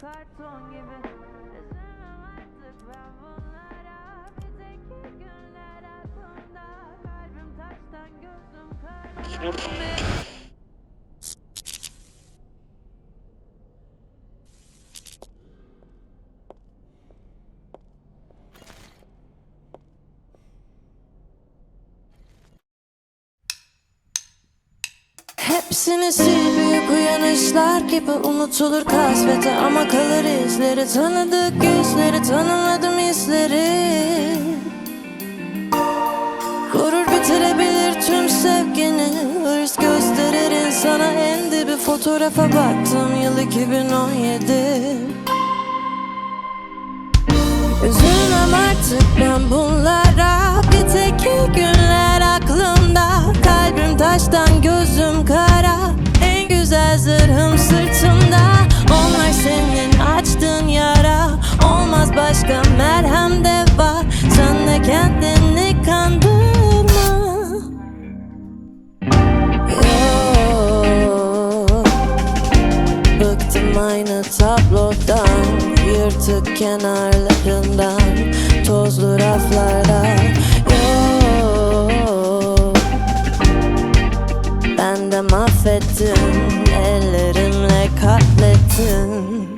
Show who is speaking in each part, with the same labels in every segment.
Speaker 1: karton gibi. Üzülmem artık ben bunlara. Bir tek günler aklımda. Kalbim taştan gözüm kara
Speaker 2: Hepsini sil büyük uyanışlar gibi unutulur kasvete. Ama kalır izleri tanıdık yüzleri tanımadım hisleri Gurur bitirebilir tüm sevgini. Hırs gösterir insana. En dibi Fotoğrafa baktım yıl 2017 Üzülmem artık ben bunlara aynı tablodan Yırtık kenarlarından Tozlu raflarda. Yok Ben de mahvettim Ellerimle katlettim.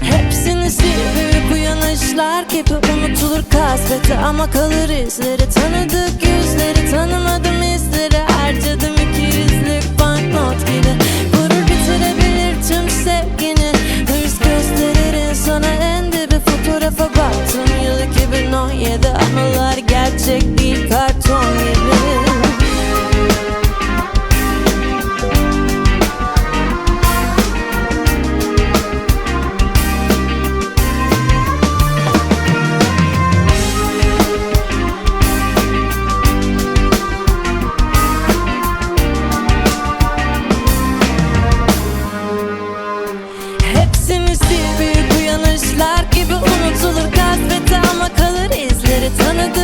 Speaker 2: Hepsini sil büyük uyanışlar gibi unutulur kasveti. Ama kalır izleri tanıdık yüzleri tanımadım izleri Tanıdık yüzleri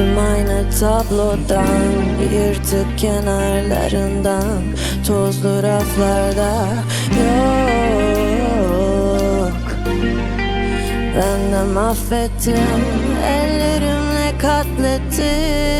Speaker 2: Bıktım aynı tablodan Yırtık kenarlarından Tozlu raflarda Yok. Ben de mahvettim Ellerimle katlettim